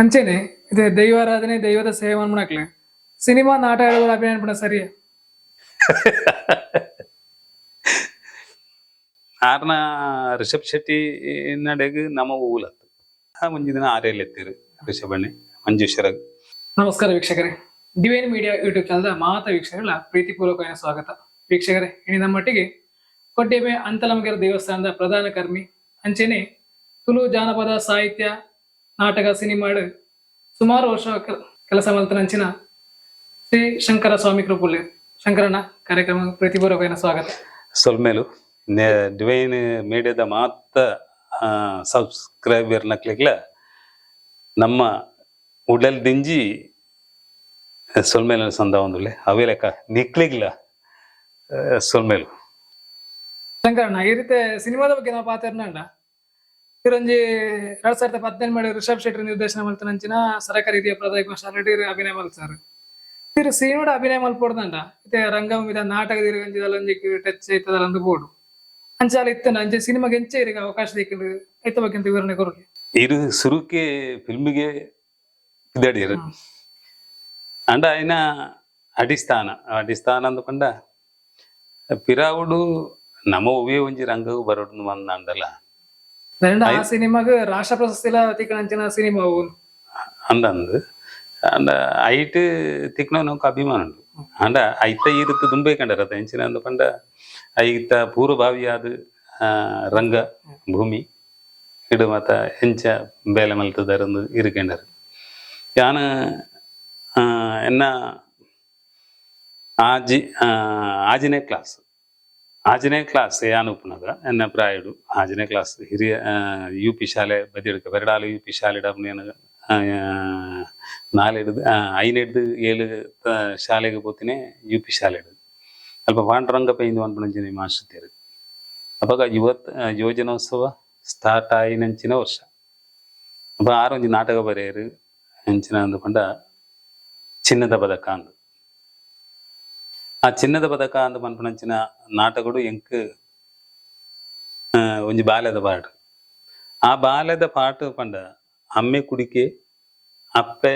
ಅಂಚೆನೆ ಇದೆ ದೈವಾರಾಧನೆ ದೈವದ ಸೇವೆ ಅನ್ಬಿಡಕ್ಲೆ ಸಿನಿಮಾ ನಾಟಕಗಳ ಅಭಿನಯ ಅನ್ಬಿಡ ಸರಿ ಆರ್ನ ರಿಷಬ್ ಶೆಟ್ಟಿ ನಡೆಗ್ ನಮ್ಮ ಊಲತ್ತು ಮುಂಜಿನ ದಿನ ಎತ್ತೀರಿ ಎತ್ತಿರು ಅಣ್ಣೆ ಮಂಜುಶ್ವರಗ್ ನಮಸ್ಕಾರ ವೀಕ್ಷಕರೇ. ಡಿವೈನ್ ಮೀಡಿಯಾ ಯೂಟ್ಯೂಬ್ ಚಾನಲ್ದ ಮಾತ ವೀಕ್ಷಕರ ಪ್ರೀತಿಪೂರ್ವಕమైన ಸ್ವಾಗತ. ವೀಕ್ಷಕರೇ ಇನ್ನು ನಮ್ಮೊಟ್ಟಿಗೆ ಕೊಟ್ಟೆಬೆ ಅಂತಲಮಗೆರೆ ದೇವಸ್ಥಾನದ ಪ್ರಧಾನ ಕರ್ಮಿ ಅಂಚೆನೆ ತುಳು ಜಾನಪದ ಸಾಹಿತ್ಯ ನಾಟಕ ಸಿನಿಮಾ ಸುಮಾರು ವರ್ಷ ಕೆಲಸ ಕೆಲಸ ನಂಚಿನ ಶ್ರೀ ಶಂಕರ ಸ್ವಾಮಿ ಕೃಪುಲ್ ಶಂಕರಣ್ಣ ಕಾರ್ಯಕ್ರಮ ಪ್ರೀತಿಪೂರ್ವಕమైన ಸ್ವಾಗತ. ಸೊಲ್ಮೇಲು ಡಿವೈನ್ ಮೀಡಿಯಾದ ಮಾತ್ರ ಸಬ್ಸ್ಕ್ರೈಬರ್ ನಕ್ಲಿಗ್ಲ ನಮ್ಮ ಉಡಲ್ ದಿಂಜಿ ಸೊಲ್ಮೇಲ ಸಂದ ಒಂದುಲೆ ಅವೇ ಲೆಕ್ಕ ನಿಕ್ಲಿಗ್ಲ ಸೊಲ್ಮೇಲು. ಶಂಕರಣ್ಣ ಈ ರೀತಿ ಸಿನಿಮಾದ ಬಗ್ಗೆ ನಾವು ಪಾತಿರ್ನಂಡ ಇರೊಂಜಿ ಎರಡ್ ಸಾವಿರದ ಪದ್ನೆಂಟು ಮಾಡಿ ರಿಷಬ್ ಶೆಟ್ಟಿ ನಿರ್ದೇಶನ ಮಲ್ತನಂಚಿನ ಸರಕಾರಿ ಹಿರಿಯ ಪ್ರದಾಯ ಶಾಲೆ ಅಭಿನಯ ಮಲ್ತಾರೆ ಇರು ಸಿನಿಮಾಡ ಅಭಿನಯ ಮಲ್ಪೊಡ್ದಂಡ ಇತ್ತೆ ರಂಗಭೂಮಿದ ನಾಟಕದ ಇರಗಂಜಿದಲ್ಲೊಂಜಿ ಟಚ್ ಐತದಲ್ಲ ಅಂದು ಬೋಡು ಅಂಚಾಲ ಇತ್ತನ ಅಂಚೆ ಸಿನಿಮಾಗೆ ಎಂಚೆ ಇರಿಗ ಅವಕಾಶ ದಿಕ್ಕಿಂಡು ಐತ ಬಗ್ಗೆ ಅಂತ ವಿವರಣೆ ಕೊರಗೆ ಇರು ಸುರುಕೆ ಫಿಲ್ಮಿಗೆ ಇದ್ದಡಿಯರು ಅಂಡ ಆಯ್ನ ಅಡಿಸ್ಥಾನ ಅಡಿಸ್ಥಾನ ಅಂದ್ಕೊಂಡ ಪಿರಾವುಡು ನಮ್ಮ ಒವ್ವೇ ಒಂಜಿ ರಂಗವು ಬರೋಡು ಮಂದ ಅಂಡಲ್ಲ ಸಿನಿಮಾಗ ರಾಷ್ಟ್ರ ಪ್ರಶಸ್ತಿಲ ತಿಕ್ಕಣಂಚಿನ ಸಿನಿಮಾ ಅವು ಅಂದಂದು ಅಂಡ ಐಟ್ ತಿಕ್ನ ನಮ್ಗೆ ಅಭಿಮಾನ ಉಂಟು. ಅಂಡ ಐತ ಇರುತ್ತು ದುಂಬೆ ಕಂಡರ ಅದ ಅಂದ ಪಂಡ. ಐತ ಪೂರ್ವಭಾವಿಯಾದ ರಂಗ ಭೂಮಿ ಇಡು ಮತ ಹೆಂಚ ಬೇಲೆ ಮಲ್ತದಾರಂದು ಇರುಕೊಂಡರು. ಯಾನ ಎನ್ನ ಆಜಿ ಆಜನೇ ಕ್ಲಾಸ್ ಆಜನೇ ಕ್ಲಾಸ್ ಯಾನೂಪ್ನದ ಎನ್ನ ಪ್ರಾಯುಡು ಆಜನೇ ಕ್ಲಾಸ್ ಹಿರಿಯ ಯು ಪಿ ಶಾಲೆ ಬದಿಡ್ಕ ಬೆರಡಾಲು ಯು ಪಿ ಶಾಲೆ ಡಬ್ನೇನು ನಾಲೆಡ್ದು ಐನೆಡ್ದು ಏಳು ಶಾಲೆಗೆ போத்தினே ಯು ಪಿ ಶಾಲೆ ಹಿಡಿದು ಅಲ್ಪ ವಾಂಡ್ರಂಗ ಪೈಂದು ಅನ್ಪಣಂಚಿನ ಮಾಸ್ಟರ್ ಅವಾಗ ಯುವತ್ ಯೋಜನೋತ್ಸವ ಸ್ಟಾರ್ಟ್ ಆಯಿನಂಚಿನ ವರ್ಷ. ಅಪ್ಪ ಆರೊಂಜಿ ನಾಟಕ ಬರೆಯರು ಅಂಚಿನ ಅಂದುಕೊಂಡ ಚಿನ್ನದ ಬದಕ ಅಂದು. ಆ ಚಿನ್ನದ ಪದಕ ಅಂದು ಮನ್ಪುನಂಚಿನ ನಾಟಕಡು ಎಂಕ್ ಒಂಜಿ ಬಾಲ್ಯದ ಪಾಟ್ ಆ ಬಾಲ್ಯದ ಪಾಟ್ ಪಂಡ ಅಮ್ಮೆ ಕುಡಿಕೆ ಅಪ್ಪೆ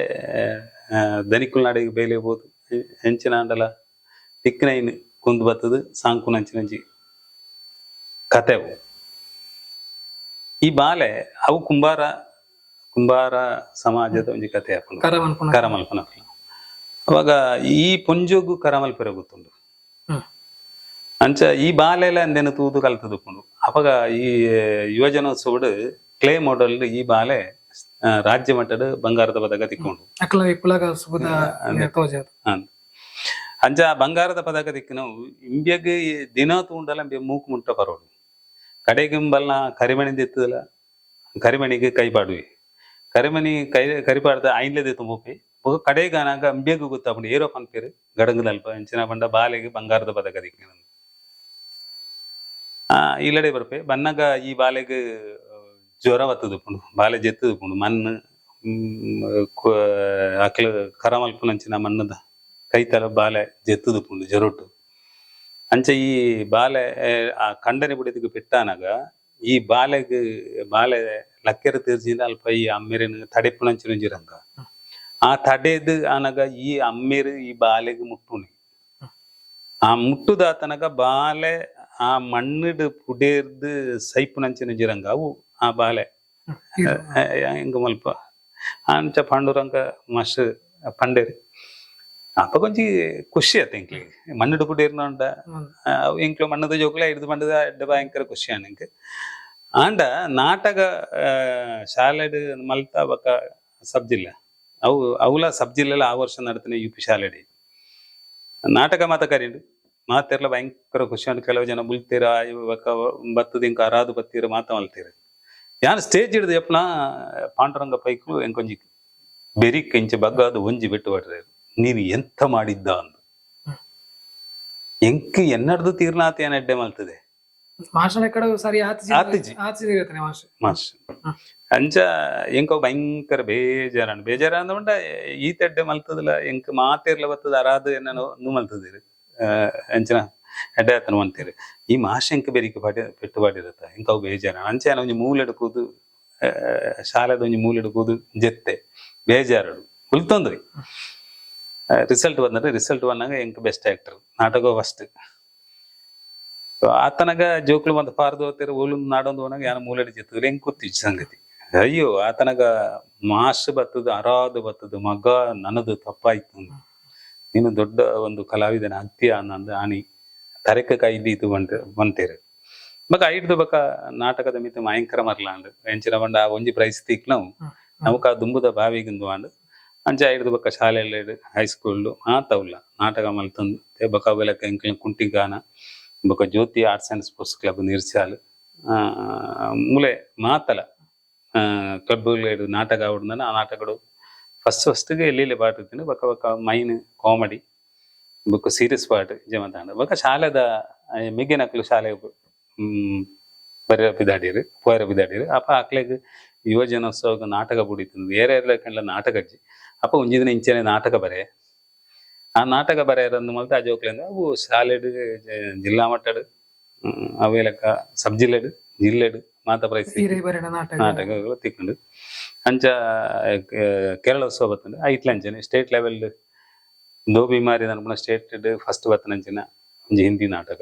ದನಿಕುಲ್ ನಾಡಿಗೆ ಬೇಲೆ ಬೋದು ಹೆಂಚಿನ ಅಂಡಲ ತಿಕ್ನೈನ್ ಕುಂದು ಬತ್ತದು ಸಾಂಕುನಂಚಿನಂಚಿ ಕತೆವು ಈ ಬಾಲೆ ಅವು ಕುಂಬಾರ ಕುಂಬಾರ ಸಮಾಜದ ಕರ ಮನ್ಪುನ ಕರಮಲ್ಪನ. ಅವಾಗ ಈ ಪೊಂಜೋಗು ಕರಮಲ್ಪೆರ ಪೆರಗುತ್ತುಂಡು. ಅಂಚ ಈ ಬಾಲೆಲ ಅಂದೇನು ತೂದು ಕಲ್ತದುಕೊಂಡು. ಅವಾಗ ಈ ಯುವಜನೋತ್ಸವಡ್ ಕ್ಲೇ ಮಾಡೆಲ್ ಈ ಬಾಲೆ ರಾಜ್ಯ ಮಟ್ಟದ ಬಂಗಾರದ ಪದಕ ತಿಕ್ಕೊಂಡು ಅಂಚ ಬಂಗಾರದ ಪದಕ ದಿಕ್ಕಿನವು ಇಂಬ್ಯಗ್ ದಿನ ತೂಂಡಲ ಮೂಕು ಮುಟ್ಟ ಪರೋಡು. ಕಡೆಗಿಂಬಲ್ನ ಕರಿಮಣಿ ದಿತ್ತದಲ್ಲ ಕರಿಮಣಿಗೆ ಕೈ ಪಾಡುವೆ. ಕರಿಮಣಿ ಕೈ ಕರಿಪಾಡ್ದ ಐನ್ಲೆದೆ ತುಂಬಿ ಬೊಕ ಕಡೆಗಾನಾಗ ಅಂಬ್ಯಗ್ ಗೊತ್ತಾಪುಂಡು ಏರೋ ಪನ್ಪೇರು ಗಡಂಗದಲ್ಪ ಅಂಚಿನ ಬಂಡ ಬಾಲೆಗೆ ಬಂಗಾರದ ಪದಕ ದಿಕ್ಕಿನ ಆ ಇಲ್ಲಡೆ ಬರ್ಪೆ ಬನ್ನಗ ಈ ಬಾಲೆಗ್ ಜ್ವರ ಬತ್ತದುಪುಂಡು ಬಾಲೆ ಜೆತ್ತದುಪುಂಡು ಮಣ್ಣು ಅಕ್ಲ ಕರಮಲ್ಪುನಂಚಿನ ಮಣ್ಣದ ಕೈತಲ ಬಾಲೆ ಜೆತ್ತದುಪುಂಡು ಜೊರೊಟ್ಟು ಅಂಚ ಈ ಬಾಲೆ ಆ, ಆ ಕಂಡನೆ ಬಿಡಿದಕ್ಕೆ ಪೆಟ್ಟಾನಾಗ ಈ ಬಾಲೆಗ್ ಬಾಲೆ ಲಕ್ಕೆರ ತೀರ್ಜಿಂದ ಅಲ್ಪ ಈ ಅಮ್ಮೆರಿನ ತಡೆಪುಣಂಚಿನಂಜಿರಂಗ ಆ ತಡೆದು ಆನಗ ಈ ಅಮ್ಮೆರು ಈ ಬಾಲೆಗ್ ಮುಟ್ಟುನಿ ಆ ಮುಟ್ಟುದ ತನಕ ಬಾಲೆ ಆ ಮಣ್ಣಿಡ್ ಪುಡೇರ್ದು ಸೈಪುನಂಚಿನಂಜಿರಂಗ ಅವು ಆ ಬಾಲೆ ಹೆಂಗ ಮಲ್ಪ ಅಂಚ ಪಾಂಡುರಂಗ ಮಸ್ ಪಂಡೇರಿ ಅಪ್ಪ ಕೊಂಚಿ ಖುಷಿ ಆತ ಎಂಕ್ಲಿ ಮಣ್ಣಿಡು ಪುಡೇರ್ನಂಡ ಅವು ಎಂಕ್ಲು ಮಣ್ಣದ ಜೋಕುಲ ಹಿಡಿದು ಮಣ್ಣದ ಎಡ್ಡ ಭಯಂಕರ ಖುಷಿ ಆನಂಕ್ ಆಂಡ ನಾಟಕ ಆ, ಶಾಲೆಡ್ ಮಲ್ತ ಬಕ ಸಬ್ಜಿಲ್ಲ ಅವು ಅವುಲ ಸಬ್ಜಿಲ್ಲೆಲ್ಲ ಆ ವರ್ಷ ನಡತನೆ ಯು ಪಿ ಶಾಲೆಡಿ ನಾಟಕ ಮಾತ ಕರೀಂಡು ಮಾತೆರ್ಲ ಭಯಂಕರ ಖುಷಿ ಅಂತ ಕೆಲವು ಜನ ಮುಲ್ತೀರ ಬತ್ತದ ಇಂಕ ಅರಾದು ಬತ್ತೀರ ಮಾತ ಮಲ್ತೀರ. ಯಾನ್ ಸ್ಟೇಜ್ ಹಿಡಿದು ಎಪ್ಪನ ಪಾಂಡುರಂಗ ಪೈಕು ಎಂಕೊಂಜಿ ಬೆರಿ ಕೆಂಚೆ ಬಗ್ಗಾದು ಒಂಜಿ ಬಿಟ್ಟು ಬಿಟ್ರೆ ನೀನು ಎಂತ ಮಾಡಿದ್ದ ಅಂದು. ಎಂಕಿ ಎನ್ನಡ್ದು ತೀರ್ನಾತ ಎಡ್ಡೆ ಮಲ್ತದೆ? ಮಾಸ್ಟರ್ ಸರಿ ಆತಿಜಿ ಆತಿಜಿ. ಇರತ್ತೆ ಮಾಸ್ಟರ್ ಮಾಸ್ ಹ್ಮ್. ಅಂಚ ಎಂಕೋ ಭಯಂಕರ ಬೇಜಾರ ಬೇಜಾರ ಅಂದ್ಕೊಂಡ ಈ ತೆಡ್ಡೆ ಮಲ್ತದಲ್ಲ ಎಂಕ್ ಮಾತಿರ್ಲ ಬತ್ತದ ಅರಾದು ಏನೋ ನು ಮಲ್ತದಿರಿ. ಅಂಚನ ಎಡ್ಡೆ ಆತನ ಮಂತೀರಿ ಈ ಮಾಶ ಎಂಕ್ ಬೆರಿಕೆ ಪಾಡಿ ಪೆಟ್ಟು ಪಾಡಿರತ್ತ ಎಂಕ ಅವು ಬೇಜಾರ ಅಂಚೆ ಒಂಜಿ ಮೂಲೆಡ್ ಕೂದು ಆ, ಶಾಲೆದ ಒಂಜಿ ಮೂಲೆಡ್ ಕೂದು ಜೆತ್ತೆ. ಬೇಜಾರಡು. ಕುಲ್ತೊಂದ್ರಿ. ರಿಸಲ್ಟ್ ಬಂದ್ರೆ ರಿಸಲ್ಟ್ ಬಂದಾಗ ಎಂಕ್ ಬೆಸ್ಟ್ ಆಕ್ಟರ್. ನಾಟಕ ಫಸ್ಟ್. ಆತನಗ ಜೋಕ್ಲು ಒಂದು ಪಾರ್ದು ಹೋಗ್ತಿರ ಓಲು ನಾಡೊಂದು ಹೋನಾಗ ಯಾನ ಮೂಲೆಡ್ ಜೆತ್ತದ್ರೆ. ಹೆಂಗ್ ಸಂಗತಿ? ಅಯ್ಯೋ ಆತನಗ ಮಾಸ್ ಬತ್ತದು ಅರಾದು ಬತ್ತದು ಮಗ ನನ್ನದು ತಪ್ಪಾಯ್ತು ನೀನು ದೊಡ್ಡ ಒಂದು ಕಲಾವಿದನ ಆಗ್ತೀಯ ಅನ್ನಂದು ಆಣಿ ತರಕ ಕೈದಿ ಇದು ಬಂತ ಬಂತೇರು. ಬಕ ಐಡ್ದು ಬಕ ನಾಟಕದ ಮಿತ ಭಯಂಕರ ಮರ್ಲಾಂಡ್ ಎಂಚಿನ ಬಂಡ ಆ ಒಂಜಿ ಪ್ರೈಸ್ ತಿಕ್ ನಾವು. ನಮಕ ಆ ದುಂಬುದ ಬಾವಿಗಿಂದು ಅಂಡ್ ಅಂಚ ಐಡ್ದು ಬಕ ಶಾಲೆಯಲ್ಲಿ ಹೈಸ್ಕೂಲ್ ತೌಲ್ಲ ನಾಟಕ ಮಲ್ತಂದು ಬಕ ಬೆಲಕ ಕುಂಟಿ ಕುಂಟಿಗಾನ ಬಕ Jyoti arts and sports club ನಿರ್ಚಾಲ್ ಆ, ಮೂಲೆ ಮಾತಲ ಕ್ಲಬ್ ನಾಟಕ ಆವಡ್ದಾನ ಆ ನಾಟಕಡು ಫಸ್ಟ್ ಫಸ್ಟ್ಗೆ ಎಲ್ಲೆಲ್ಲಿ ಪಾಡ್ತೀನಿ ಬಕ ಬಕ ಮೈನ್ ಕಾಮಿಡಿ ಬೊಕ್ಕ ಸೀರಿಯಸ್ ಪಾರ್ಟ್ ಜಮತಾಂಡ ಬೊಕ ಶಾಲೆದ ಮಿಗ್ಗಿನಕ್ಲು ಶಾಲೆ ಹ್ಮ್ ಬರೆಯ ಬಿದಾಡಿರು ಪೋಯರ ಬಿದಾಡಿರು ಅಪ್ಪ ಅಕ್ಲೆಗ್ ಯುವ ಜನೋತ್ಸವಕ್ಕೆ ನಾಟಕ ಬುಡಿತಂದು ಏರೆ ಕಂಡ್ಲ ನಾಟಕ ಅಜ್ಜಿ ಅಪ್ಪ ಒಂಜಿ ದಿನ ಇಂಚನೆ ನಾಟಕ ಬರೆ ಆ ನಾಟಕ ಬರೆಯರಂದು ಮಲ್ತ ಆ ಜೋಕ್ಲೆಂದ ಅವು ಶಾಲೆಡ್ ಜಿಲ್ಲಾ ಮಟ್ಟಡ್ ಅವೇಲಕ್ಕ ಅವೇಲಕ ಸಬ್ ಜಿಲ್ಲೆಡ್ ಜಿಲ್ಲೆಡ್ ಮಾತ ಪ್ರೈಸ್ ನಾಟಕಗಳು ತಿಕ್ಕೊಂಡು. ಅಂಚ ಕೇರಳ ಕೇರಳೋತ್ಸವ ಆ ಐಟ್ಲ ಅಂಚನೆ ಸ್ಟೇಟ್ ಲೆವೆಲ್ ಧೋಬಿ ಮಾರಿ ಅನ್ಪುನ ಸ್ಟೇಟ್ ಫಸ್ಟ್ ಬರ್ತನಂಚಿನ ಒಂಜಿ ಹಿಂದಿ ನಾಟಕ.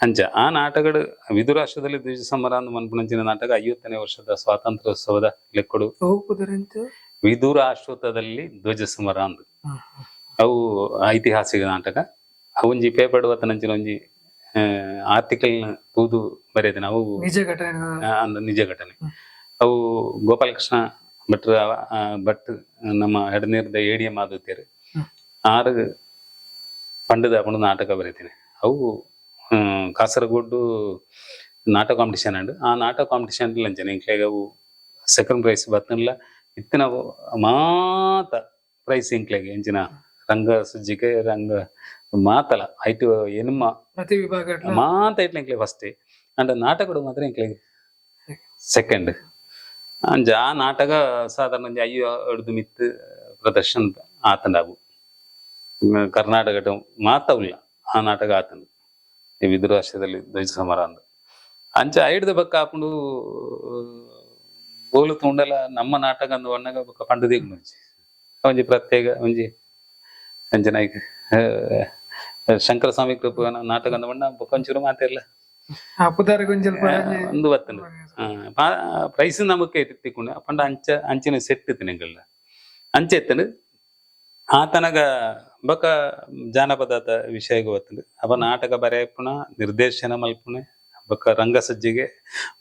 ಅಂಚ ಆ ನಾಟಕಗಳು ವಿದುರಾಷ್ಟ್ರದಲ್ಲಿ ದ್ವಿಜ ಸಮರ ಅಂದ್ ಮನ್ಪುನಂಚಿನ ನಾಟಕ ಐವತ್ತನೇ ವರ್ಷದ ಸ್ವಾತಂತ್ರ್ಯೋತ್ಸವದ ಲೆಕ್ಕಡು. ಹೋಗುದರಂತ ವಿಧುರಾಶ್ರುತದಲ್ಲಿ ಧ್ವಜ ಸಮರ ಅಂದ್ ಅವು ಐತಿಹಾಸಿಕ ನಾಟಕ. ಅವಂಜಿ ಪೇಪರ್ ಬತ್ತನಂಚಿನ ಒಂಜಿ ಆರ್ಟಿಕಲ್ ತೂದು ಬರೆಯದಿನ ಅವು ನಿಜ ಘಟನೆ ನಿಜ ಘಟನೆ. ಅವು ಗೋಪಾಲಕೃಷ್ಣ ಭಟ್ರ ಭಟ್ ನಮ್ಮ ಎಡನೀರ್ದ ಎ ಡಿ ಎಂ ಆದುತ್ತೇರು ಆರು ಪಂಡದ ಪಂಡ ನಾಟಕ ಬರೀತೀನಿ. ಅವು ಕಾಸರಗೋಡು ನಾಟಕ ಕಾಂಪಿಟಿಷನ್ ಅಂಡ್ ಆ ನಾಟಕ ಕಾಂಪಿಟಿಷನ್ ಅಂಚನೆ ಇಂಕ್ಲೇಗ ಅವು ಸೆಕೆಂಡ್ ಪ್ರೈಸ್ ಬತ್ತಲ್ಲ ಇತ್ತಿನ ಮಾತ ಪ್ರೈಸ್ ಇಂಕ್ಲೆಗ್ ಎಂಚಿನ ರಂಗ ಸುಜ್ಜಿಕೆ ರಂಗ ಮಾತಲ ಐಟು ಎನ್ಮ ಪ್ರತಿ ವಿಭಾಗ ಮಾತ ಇಟ್ಲ ಇಂಕ್ಲೆ ಫಸ್ಟ್ ಅಂಡ್ ನಾಟಕಡು ಮಾತ್ರ ಇಂಕ್ಲೆ ಸೆಕೆಂಡ್ ಅಂಜ ಆ ನಾಟಕ ಸಾಧಾರಣ ಒಂಜಿ ಅಯ್ಯೋ ಹಿಡ್ದು ಮಿತ್ ಪ್ರದರ್ಶನ ಆತಂಡಾವು ಕರ್ನಾಟಕ ಉಲ್ಲ ಆ ನಾಟಕ ಆತಂಡ. ಈ ವಿಧುರಾಶ್ರದಲ್ಲಿ ಧ್ವಜ ಸಮರ ಅಂದ. ಅಂಚ ಐಡ್ದ ಬಕ್ಕ ಆಪುಂಡು ಬೋಲು ತುಂಡಲ ನಮ್ಮ ನಾಟಕ ಅಂದ ಒಣ್ಣಗ ಬಕ್ಕ ಪಂಡು ಮುಂಚೆ ಒಂಜಿ ಪ್ರತ್ಯೇಕ ಒಂಜಿ ಅಂಜನ ಶಂಕರ ಸ್ವಾಮಿ ಕೃಪ ನಾಟಕ ಅಂದ ಬಣ್ಣ ಬೊಕ್ಕ ಒಂಚೂರು ಮಾತಿಲ್ಲ ಒಂದು ಬತ್ತಂಡು ಪ್ರೈಸ್ ನಮಕ್ಕೆ ತಿಕ್ಕೊಂಡು ಪಂಡ ಅಂಚ ಅಂಚಿನ ಸೆಟ್ ತಿನಗಲ್ಲ ಅಂಚೆ ಎತ್ತಂಡು ಆತನಗ ಬಕ ಜಾನಪದಾತ ವಿಷಯ ಗೊತ್ತಂಡು ಅವ ನಾಟಕ ಬರೆಯಪ್ಪುನ ನಿರ್ದೇಶನ ಮಲ್ಪುನೆ ಬಕ ರಂಗಸಜ್ಜಿಗೆ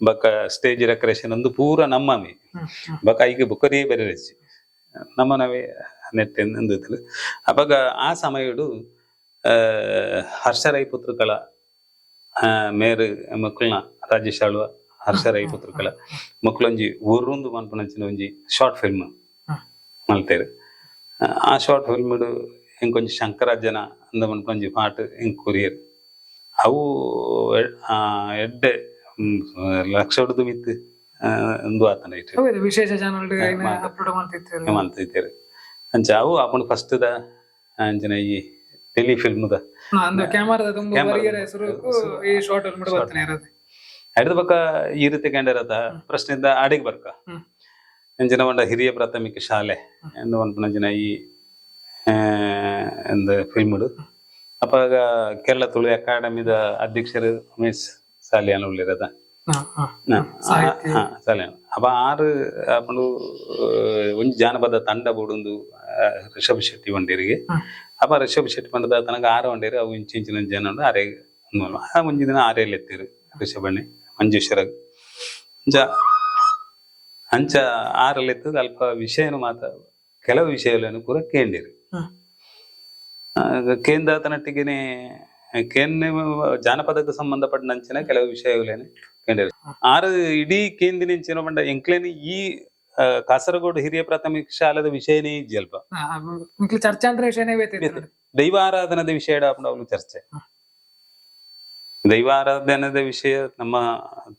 ಬಕ ಸ್ಟೇಜ್ ಡೆಕೋರೇಷನ್ ಒಂದು ಪೂರ ನಮ್ಮಮಿ ಬಕ ಈಗ ಬುಕರಿ ಬೆರೆಸಿ ನಮ್ಮ ನಾವೇ ನೆಟ್ಟೆ ಎಂದಿದ್ರು ಅವಾಗ ಆ ಸಮಯಡು ಆ ಹರ್ಷ ರೈಪುತ್ರಗಳ ಆ, ಮೇರು ಮಕ್ಕಳನ್ನ ರಾಜೇಶ್ ಆಳ್ವ ಹರ್ಷ ರೈಪುತ್ರಗಳ ಮಕ್ಕಳೊಂಜಿ ಊರೊಂದು ಮನ್ಪುನಂಚಿನ ಒಂಜಿ ಶಾರ್ಟ್ ಫಿಲ್ಮ್ ಮಲ್ತೇರು. ಆ, ಶಾರ್ಟ್ ಫಿಲ್ಮ್ ಇಂಕೊಂಜಿ ಶಂಕರಾಜನ ಅಂದ ಮನ್ಪೊಂಜಿ ಪಾಟ್ ಇಂಕ್ ಕೊರಿಯರ್. ಅವು ಎಡ್ಡೆ ಲಕ್ಷ ಹಿಡಿದು ಮಿತ್ತು ಒಂದು ಆತನ ಇಟ್ಟು ವಿಶೇಷ ಚಾನಲ್ ಮಾತು. ಅಪ್ಲೋಡ್ ಆಪಣ ದ ಅಂಜನ ಈ ಟೆಲಿ ಫಿಲ್ಮ್ ಕ್ಯಾಮರಾದ ತುಂಬ ದ. ಹೆಸರು ಹೆಸರು. ಈ ಶಾರ್ಟ್ ಅಲ್ಲಿ ಬರ್ತಾನೆ ಇರೋದು. ಹಿಡಿದ ಬಕ್ಕ ಈ ರೀತಿ ಕಂಡಿರತ್ತ ಪ್ರಶ್ನೆಯಿಂದ ಆಡಿಗೆ ಬರ್ಕ. ಅಂಜನ ಒಂದ ಹಿರಿಯ ಪ್ರಾಥಮಿಕ ಶಾಲೆ ಎಂದು ಅಂಜನ ಈ ಫಿಲ್ಮ್ ಫಿಲ್ಮ್ಡು ಅಪ್ಪಾಗ ಕೇರಳ ತುಳು ಅಕಾಡೆಮಿದ ಅಧ್ಯಕ್ಷರು ಉಮೇಶ್ ಸಾಲಿಯಾನ ಉಳ್ಳಿರದ. ಸಾಲಿಯಾನ. ಅಪ್ಪ ಆರು ಅಪ್ಪಳು ಒಂಜಿ ಜಾನಪದ ತಂಡ ಬೂಡೊಂದು ಆ, ರಿಷಬ್ ಶೆಟ್ಟಿ ವಂಡೇರಿಗೆ ಹ್ಮ್. ಅಪ್ಪ ರಿಷಬ್ ಶೆಟ್ಟಿ ಪಂಡದ ತನಕ ಆರು ವಂಡೇರು ಅವು ಇಂಚು ಇಂಚಿನ ಜನ ಉಂಡು ಆರೇ ಉಂದು ಆ ಒಂಜಿ ದಿನ ಆರೇಲಿ ಎತ್ತಿರು ರಿಷಬಣ್ಣೆ ಮಂಜುಶ್ವರಗ್ ಅಂಚ ಅಂಚ ಆರಲ್ಲಿ ಎತ್ತದ ಅಲ್ಪ ವಿಷಯನ ಮಾತ ಕೆಲವು ವಿಷಯಗಳನ್ನು ಪೂರ ಕೇಂದಿರು. ಕೇಂದಾತನಟ್ಟಿಗೆನೆ ಕೇನ್ ಜಾನಪದಕ್ಕೆ ಸಂಬಂಧಪಟ್ಟಂಚಿನ ಕೆಲವು ವಿಷಯಗಳೇನೆ ಕೇಂದ್ರ ಆರು ಇಡೀ ಕೇಂದಿನಿಂಚಿನ ಬಂಡ ಎಂಕ್ಲೇನಿ ಈ ಆ, ಕಾಸರಗೋಡು ಹಿರಿಯ ಪ್ರಾಥಮಿಕ ಶಾಲೆದ ವಿಷಯನೇ ಜಲ್ಪ ಹಾ, ಮಿಕ್ಲಿ ಚರ್ಚೆ ಅಂದ್ರೆ ವಿಷಯನೇ ಬೇತಿತ್ತು ನೋಡಿ. ದೈವಾರಾಧನದ ವಿಷಯ ಅವಳು ಚರ್ಚೆ ಹ್ಮ್. ದೈವಾರಾಧನದ ವಿಷಯ ನಮ್ಮ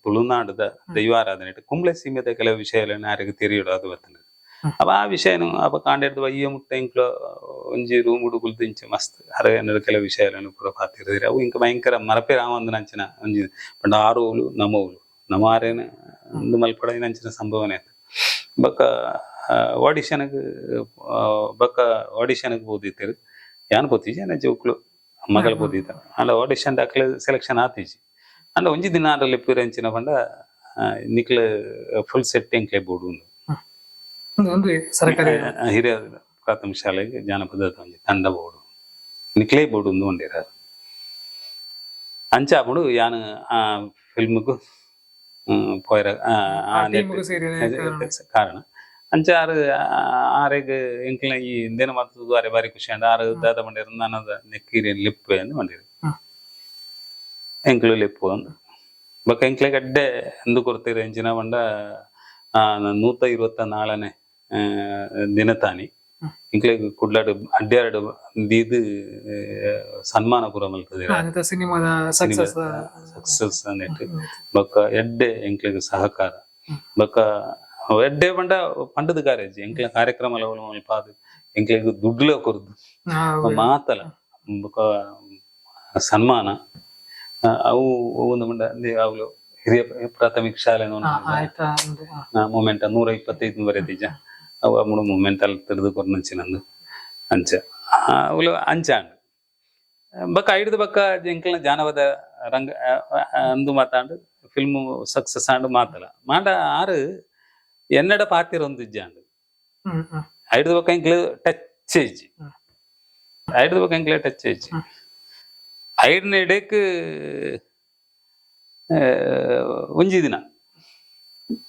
ತುಳುನಾಡದ ದೈವಾರಾಧನೆ ಕುಂಬ್ಳೆ ಸೀಮೆದ ಕೆಲವು ವಿಷಯಗಳನ್ನು ಯಾರಿಗೆ ತಿರಿಯೋಡು ಅದು ಬರ್ತದೆ ಹ್ಮ್. ಅವ ಆ ವಿಷಯನು ಅವ ಕಾಂಡಿಡ್ದು ಅಯ್ಯ ಮುಟ್ಟ ಇಂಕ್ಲ ಒಂಜಿ ರೂಮ್ ಹುಡುಗುಲ್ ದಿಂಚಿ ಮಸ್ತ್ ಅರ ಎನ್ನಡ ಕೆಲವು ವಿಷಯಗಳನ್ನು ಪೂರ ಪಾತಿರಿದಿರಿ ಅವು ಇಂಕ ಭಯಂಕರ ಮರಪೆ ರಾಮಂದನ ಅಂಚಿನ ಒಂಜಿ ಪಂಡ ಆರೋಲು ನಮೋಲು ನಮ್ಮ ಆರೇನ ಒಂದು ಮಲ್ಪಡ ನಂಚಿನ ಸಂಭವನೆ ಆಯ್ತು ಬೊಕ್ಕ ಆಡಿಷನ್ಗೆ ಬಕ್ಕ ಆಡಿಷನ್ಗೆ ಬೋದಿತ್ತೇರು ಯಾನ್ ಬೋತಿಜಿ ಅನ್ನ ಜೋಕ್ಲು ಮಗಳ ಬೋದಿತ್ತ ಅಲ್ಲ ಆಡಿಷನ್ ದಾಖಲೆ ಸೆಲೆಕ್ಷನ್ ಆತೀಜಿ. ಅಲ್ಲ ಒಂಜಿ ದಿನ ಅದರಲ್ಲಿ ಪಿರಂಚಿನ ಪಂಡ ನಿಕ್ಲ ಫುಲ್ ಸೆಟ್ ಎಂಕ್ಲೆ ಬೋಡು. ಒಂದು ಒಂದು ಸರ್ಕಾರಿ ಹಿರಿಯ ಪ್ರಾಥಮಿಕ ಶಾಲೆಗೆ ಜಾನಪದ ತಂಡ ಬೋಡು. ನಿಕ್ಲೇ ಬೋಡು ಉಂದು ಉಂಡಿರ ಅಂಚ ಆಪುಡು ಯಾನ್ ಆ ಫಿಲ್ಮ್ಗು ಪೋಯ್ರ ಆ, ಆ ಆ ನೆಟ್ ಟೀಮ್ಗೂ ಸೇರಿ ಕಾರಣ ಅಂಚ ಆರು ಆರೆಗ್ ಎಂಕ್ಲ ಈ ಇಂದೇನ ಮಾತು ಆರೆ ಬಾರಿ ಖುಷಿ ಅಂಡ ಆರು ದಾದ ಬಂಡಿರ ನನದ ನೆಕ್ಕಿರಿ ಲಿಪ್ಪೆ ಅಂದ್ ಬಂದಿರು ಹ್ಮ್. ಎಂಕ್ಲು ಲಿಪ್ಪು ಅಂದ್ ಬೊಕ್ಕ ಎಂಕ್ಲೆ ಗಡ್ಡೆ ಎಂದು ಕೊಡ್ತೀರಿ ಎಂಚಿನ ಬಂಡ ಆ ನೂತ ಇರುವತ್ತ ನಾಳನೆ ಆ, ದಿನತಾನಿ ಹ್ಮ್. ಇಂಕ್ಲೆ ಕುಡ್ಲಾಡು ಅಡ್ಡಾಡು ದೀದು ಸನ್ಮಾನ ಪೂರ ಮಲ್ತದೆ ಸಿನಿಮಾದ ಸಕ್ಸಸ್ ಅನ್ನಿಟ್ಟು ನೆಟ್. ಬೊಕ್ಕ ಎಡ್ಡೆ ಎಂಕ್ಲೆಗ್ ಸಹಕಾರ. ಬೊಕ್ಕ ಎಡ್ಡೆ ಪಂಡ ಪಂಡದ ಕಾರೇಜ್ ಎಂಕ್ಲ ಕಾರ್ಯಕ್ರಮ ಮಲ್ಪಾದು ದುಡ್ಡು ದುಡ್ಲ ಕೊರ್ದು. ಮಾತಲ ಬೊಕ್ಕ ಸನ್ಮಾನ. ಅವು ಒಂದು ಮಂಡ ಅವಳು ಹಿರಿಯ ಪ್ರಾಥಮಿಕ ಶಾಲೆ. ಮೂಮೆಂಟ್ ನೂರ ಇಪ್ಪತ್ತೈದು ಬರೆದಿಜ ಅವು ಅಮ್ಮಡು ಮೂಮೆಂಟ್ ಅಲ್ಲಿ ತೆರೆದು ಕೊರ್ನಂಚಿನಂದು ಅಂಚ ಅವಳು ಅಂಚಾಂಡ್ ಬಕ್ಕ ಐಡ್ದು ಬಕ್ಕ ಎಂಕಲ್ನ ಜಾನಪದ ರಂಗ ಆ, ಆ, ಅಂದು ಮಾತಾಂಡು ಫಿಲ್ಮ್ ಸಕ್ಸಸ್ ಆಂಡು ಮಾತಲ ಮಾಡ ಆರು ಎನ್ನಡ ಪಾತಿರ ಒಂದು ಇಜ್ಜಾಂಡು ಹ್ಮ್ ಹ್ಮ್ ಐಡ್ದು ಬಕ್ಕ ಎಂಕ್ಲು ಟಚ್ ಇಜ್ಜಿ ಹ್ಮ್. ಐಡ್ದು ಬಕ್ಕ ಎಂಕ್ಲೆ ಟಚ್ ಇಜ್ಜಿ ಹ್ಮ್. ಐಡ್ನ ಎಡೆಕ್ ಆ, ಒಂಜಿ ದಿನ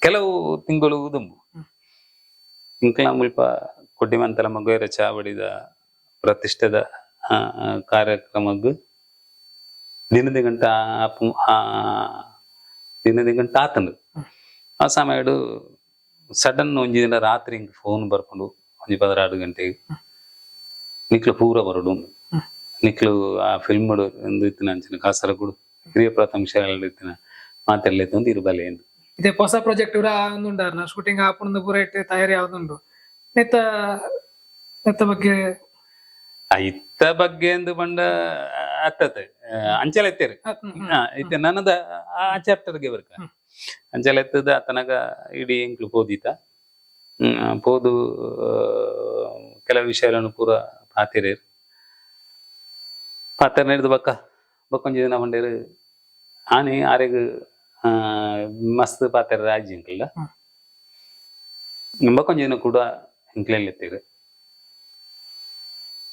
ಕೆಲವು ತಿಂಗಳು ದುಂಬು ಹ್ಮ್. ಇಂಕ್ಲ ಮುಲ್ಪ ಕೊಡ್ಡಿಮಂತಲ ಮಗುವೆರ ಚಾವಡಿದ ಪ್ರತಿಷ್ಠೆದ ಆ, ಆ, ಕಾರ್ಯಕ್ರಮಗ್ ದಿನದ ಗಂಟ ಆಪು ಆ ದಿನದ ಗಂಟ ಆತಂಡು ಹ್ಮ್. ಆ ಸಮಯಡು ಸಡನ್ ಒಂಜಿ ದಿನ ರಾತ್ರಿ ಹಿಂಗ್ ಫೋನ್ ಬರ್ಕೊಂಡು ಒಂಜಿ ಪದರಾಡು ಗಂಟೆಗೆ ನಿಕ್ಲು ಪೂರ ಬರಡು ಉಂದು. ಹ್ಮ್. ನಿಕ್ಲು ಆ ಫಿಲ್ಮ್ ಒಂದು ಇತ್ತಿನ ಅಂಚಿನ ಕಾಸರಗೋಡು ಹಿರಿಯ ಪ್ರಾಥಮಿಕ ಶಾಲೆ ಇತ್ತಿನ ಮಾತೆಲ್ಲ ಇತ್ತು ಇರ್ಬಲೆ ಎಂದು ಇದೇ ಹೊಸ ಪ್ರಾಜೆಕ್ಟ್ ಇವ್ರ ಒಂದುಂಡಾರ್ನ ಶೂಟಿಂಗ್ ಆಪುಂದು ಪೂರ ಇಟ್ಟು ತಯಾರಿ ಯಾವ್ದುಂಡು ನೆತ್ತ ನೆತ್ತ ಬಗ್ಗೆ? ಇತ್ತ ಬಗ್ಗೆ ಎಂದು ಬಂಡ ಅತ್ತತೆ ಅಂಚಲ ಎತ್ತೇರಿ. ಇತ್ತೆ ನನ್ನದ ಆ ಚಾಪ್ಟರ್ಗೆ ಬರ್ಕ. ಅಂಚಲ ಎತ್ತದ ಆತನಗ ಇಡೀ ಎಂಕ್ಲು ಪೋದಿತ. ಪೋದು ಕೆಲವು ವಿಷಯಗಳನ್ನು ಪೂರ ಪಾತಿರೇರು. ಪಾತ್ರ ನಡೆದು ಬಕ್ಕ ಬಕ್ಕೊಂಜಿ ದಿನ ಬಂಡೇರು. ಆನೆ ಆರೆಗ್ ಮಸ್ತ್ ಪಾತ್ರ ರಾಜ್ಯ ಎಂಕಲ್ಲ ಹ್ಮ್. ಬಕ್ಕೊಂಜಿ ದಿನ ಕೂಡ ಎಂಕ್ಲೆಲ್ಲ ಎತ್ತೀರು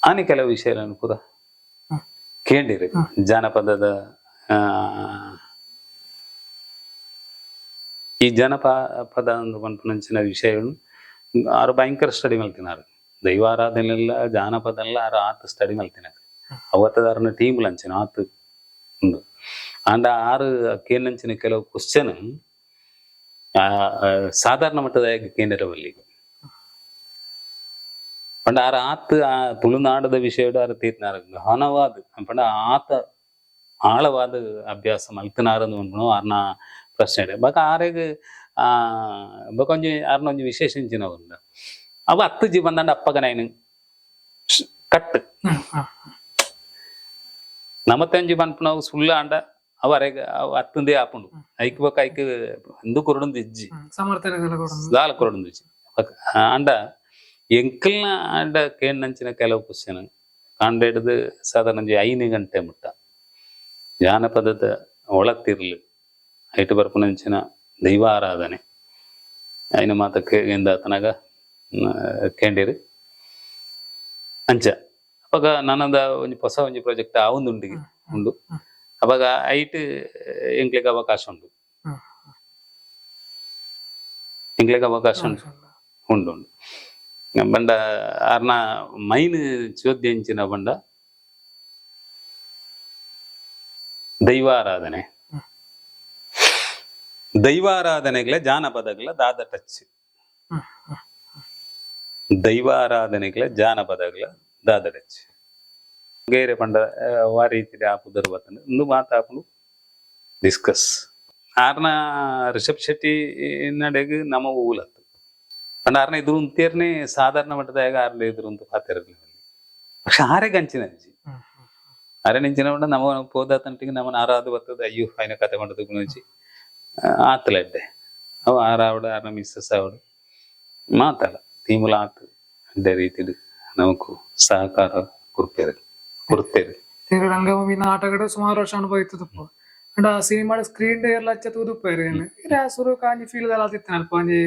ಆನೆ ಕೆಲವು ವಿಷಯಗಳನ್ನು ಕೂಡ. ಕೇಳಿರಿ. ಜಾನಪದದ ಈ ಜನಪದ ಒಂದು ವಿಷಯ ವಿಷಯಗಳನ್ನು ಆರು ಭಯಂಕರ ಸ್ಟಡಿ ಮಲ್ತಿನಾರು ದೈವಾರಾಧನೆಲ್ಲ ಜಾನಪದ ಎಲ್ಲ ಆರು ಆತ ಸ್ಟಡಿ ಮಲ್ತಿನಾರು ಅವತ್ತದಾರನ ಟೀಮ್ ಲಂಚಿನ ಆತ ಒಂದು. ಅಂಡ ಆರು ಕೇನಂಚಿನ ಕೆಲವು ಕ್ವಶನ್ ಸಾಧಾರಣ ಮಟ್ಟದ ಕೇಂದ್ರವಲ್ಲಿ ಪಂಡ ಆರ ಆತ್ ಆ ತುಳುನಾಡದ ವಿಷಯಡು ಆರ ತೀರ್ನಾರ ಗಹನವಾದ ಪಂಡ ಆತ ಆಳವಾದ ಅಭ್ಯಾಸ ಮಲ್ತನಾರದು ಅನ್ಪಣು ಆರ್ನ ಪ್ರಶ್ನೆ ಇದೆ ಬಕ ಆರೆಗ್ ಆ ಬಕೊಂಜಿ ಆರ್ನ ಒಂಜಿ ವಿಶೇಷಿಂಚಿನ ಉಂಡ ಅವ ಹತ್ತು ಜಿ ಬಂದಂಡ ಅಪ್ಪಗ ನೈನ್ ಕಟ್ ಹ್ಮ್, ಹ್ಮ್. ನಮತ್ತಂಜಿ ಬನ್ಪುನವು ಸುಳ್ಳ ಅಂಡ ಅವ ಅರೆಗ ಅವ ಹತ್ತಂದೇ ಆಪುಂಡು ಐಕ್ ಬಕ ಐಕ್ ಹಿಂದು ಕೊರಡೊಂದು ಇಜ್ಜಿ. ದಾಲ ಕೊರಡೊಂದು ಇಜ್ಜಿ. ಅಂಡ ಎಂಕಲ್ನ ಅಂಡ ನಂಚಿನ ಕೆಲವು ಕ್ವಶನ್ ಕಾಂಡೇಡ್ದು ಸಾಧಾರಣ ಒಂಜಿ ಐದು ಗಂಟೆ ಮುಟ್ಟ. ಜಾನಪದದ ಒಳತಿರ್ಲು ಐಟು ಬರ್ಪುನಂಚಿನ ದೈವ ಆರಾಧನೆ ಐನ ಮಾತ ಕೇಂದ ಆತನಾಗ ಕೇಂಡಿರು. ಅಂಚ. ಅವಾಗ ನನ್ನದ ಒಂಜಿ ಹೊಸ ಒಂಜಿ ಪ್ರಾಜೆಕ್ಟ್ ಆ ಉಂಡು. ಅವಾಗ ಐಟ್ ಎಂಕ್ಲೆಗ್ ಅವಕಾಶ ಉಂಡು ಹ್ಮ್. ಎಂಕ್ಲೆಗ್ ಅವಕಾಶ ಉಂಡು ಉಂಡು ಉಂಡು ಬಂಡ ಆರ್ನ ಮೈನ್ ಚೋದ್ಯಂಚಿನ ಬಂಡ ದೈವಾರಾಧನೆ ಹ್ಮ್. ದೈವಾರಾಧನೆಗಳ ಜಾನಪದಗಳ ದಾದ ಟಚ್ ಹ್ಮ್, ಹ್ಮ್. ದೈವಾರಾಧನೆಗಳ ಜಾನಪದಗಳ ದಾದ ಟಚ್ ಗೇರೆ ಪಂಡ ವಾರಿತಿಡ್ ಆ ಪುದರ್ ಬತ್ಂಡು ಒಂದು ಮಾತು ಹಾಕೊಂಡು ಡಿಸ್ಕಸ್ ಆರ್ನ ರಿಷಬ್ ಶೆಟ್ಟಿ ನಡೆಗೆ ನಮ್ಮ ಊಲತ್ತು. ಪಂಡ ಆರ್ನ ಇದ್ರು ಅಂತೇರ್ನೆ ಸಾಧಾರಣ ಮಟ್ಟದಾಗ ಆರ್ಲೆ ಇದ್ರು ಅಂತ ಪಾತಿರಲಿ ಪಕ್ಷ ಆರೇ ಗಂಚಿನ ಅಂಚಿ ಆರೇ ನಿಂಚಿನ ಮಟ್ಟ ನಮ್ಮ ಪೋದ ತಂಟಿಗೆ ನಮ್ಮನ್ನು ಆರಾದು ಬರ್ತದೆ. ಅಯ್ಯೋ ಆಯ್ನ ಕತೆ ಮಾಡೋದು ಗುಣಜಿ ಆತಲಡ್ಡೆ. ಅವ ಆರಾವಡು ಆರ್ನ ಮಿಸ್ಸಸ್ ಅವಳು ಮಾತಾಡ. ತೀಮುಲ ಆತು. ಅಡ್ಡೆ ರೀತಿಡು ನಮಕು ಸಹಕಾರ ಕೊಡ್ತಾರೆ ಕೊಡ್ತೇವೆ. ತಿರುಗಿ ರಂಗಭೂಮಿ ನಾಟಕಡು ಸುಮಾರು ವರ್ಷ ಅನುಭವ ಇತ್ತು ಅಂಡ್ ಆ ಸಿನಿಮಾಡ ಸ್ಕ್ರೀನ್ ಡೇ ಎಲ್ಲ ಹಚ್ಚ ತೂದುಪ್ಪೇರಿ ಇರ ಸುರು ಕಾಂಜಿ ಫೀಲ್ ಎಲ್ಲ ತಿತ್ತ ಅಲ್ಪ ಅಂಜಿ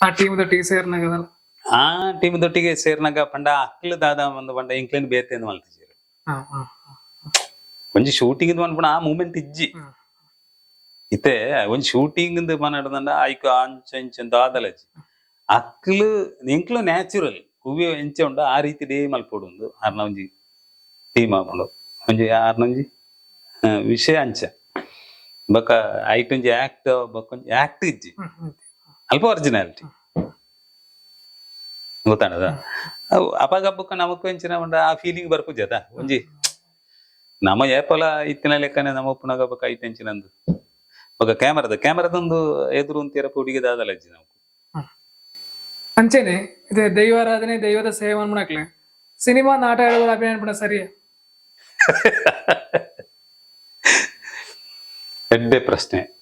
ಆ ಟೀಮ್ ದೊಟ್ಟಿಗೆ ಸೇರ್ನಾಗದಲ್ಲ ಆ ಟೀಮ್ ದೊಟ್ಟಿಗೆ ಸೇರ್ನಾಗ ಪಂಡ ಅಕ್ಲು ದಾದ ಒಂದು ಪಂಡ ಇಂಕ್ಲೇನ್ ಬೇತೆ ಮಲ್ತಿಜೀರು ಹಾ ಹಾ ಒಂಜಿ ಶೂಟಿಂಗ್ ಅನ್ಪಣ ಆ ಮೂಮೆಂಟ್ ಇಜ್ಜಿ. ಇತ್ತೆ ಒಂಜಿ ಶೂಟಿಂಗ್ ಮಾನಾಡ್ದಂಡ ಐಕ ಅಂಚ ಇಂಚ ದಾದಲಜ್ಜಿ ಅಕ್ಲು ಇಂಕ್ಲು ನ್ಯಾಚುರಲ್ ಹೂವೆ ಎಂಚ ಉಂಡ ಆ ರೀತಿ ಡೇ ಮಲ್ಪೊಡು ಒಂದು ಆರ್ನ ಒಂಜಿ ಟೀಮ್ ಆಪುಂಡು ಒಂಜಿ ಆರ್ನ ಒಂಜಿ ವಿಷಯ ಅಂಚ. ಬೊಕ ಐಟ್ ಒಂಜಿ ಆಕ್ಟ್ ಬೊಕೊಂಜಿ ಆಕ್ಟ್ ಇಜ್ಜಿ. ಅಲ್ಪ ಒರಿಜಿನಾಲಿಟಿ. ಗೊತ್ತಾಣದ ಅವು ಅಪಗಬ್ಬಕ್ಕ ನಮಕ್ ಎಂಚಿನ ಉಂಡ ಆ ಫೀಲಿಂಗ್ ಬರ್ಪುಜದ ಒಂಜಿ ನಮ್ಮ ಏಪಲ ಇತ್ತಿನ ಲೆಕ್ಕನೆ ನಮ್ಮ ಉಪ್ಪನಾಗ ಬೊಕ ಐಟ್ ಎಂಚಿನಂದು ಬೊಕ ಕ್ಯಾಮರದ ಕ್ಯಾಮರಾದೊಂದು ಎದುರು ಅಂತೀರ ಹುಡುಗಿ ದಾದಲ ಅಜ್ಜಿ ನಾವು ಅಂಚೆನೆ ಇದು ದೈವಾರಾಧನೆ ದೈವದ ಸೇವೆ ಅನ್ಬಿಡಕ್ಲೆ ಸಿನಿಮಾ ನಾಟಕಗಳ ಅಭಿನಯ ಅನ್ಬಿಡ ಸರಿ ಎಡ್ಡೆ ಪ್ರಶ್ನೆ.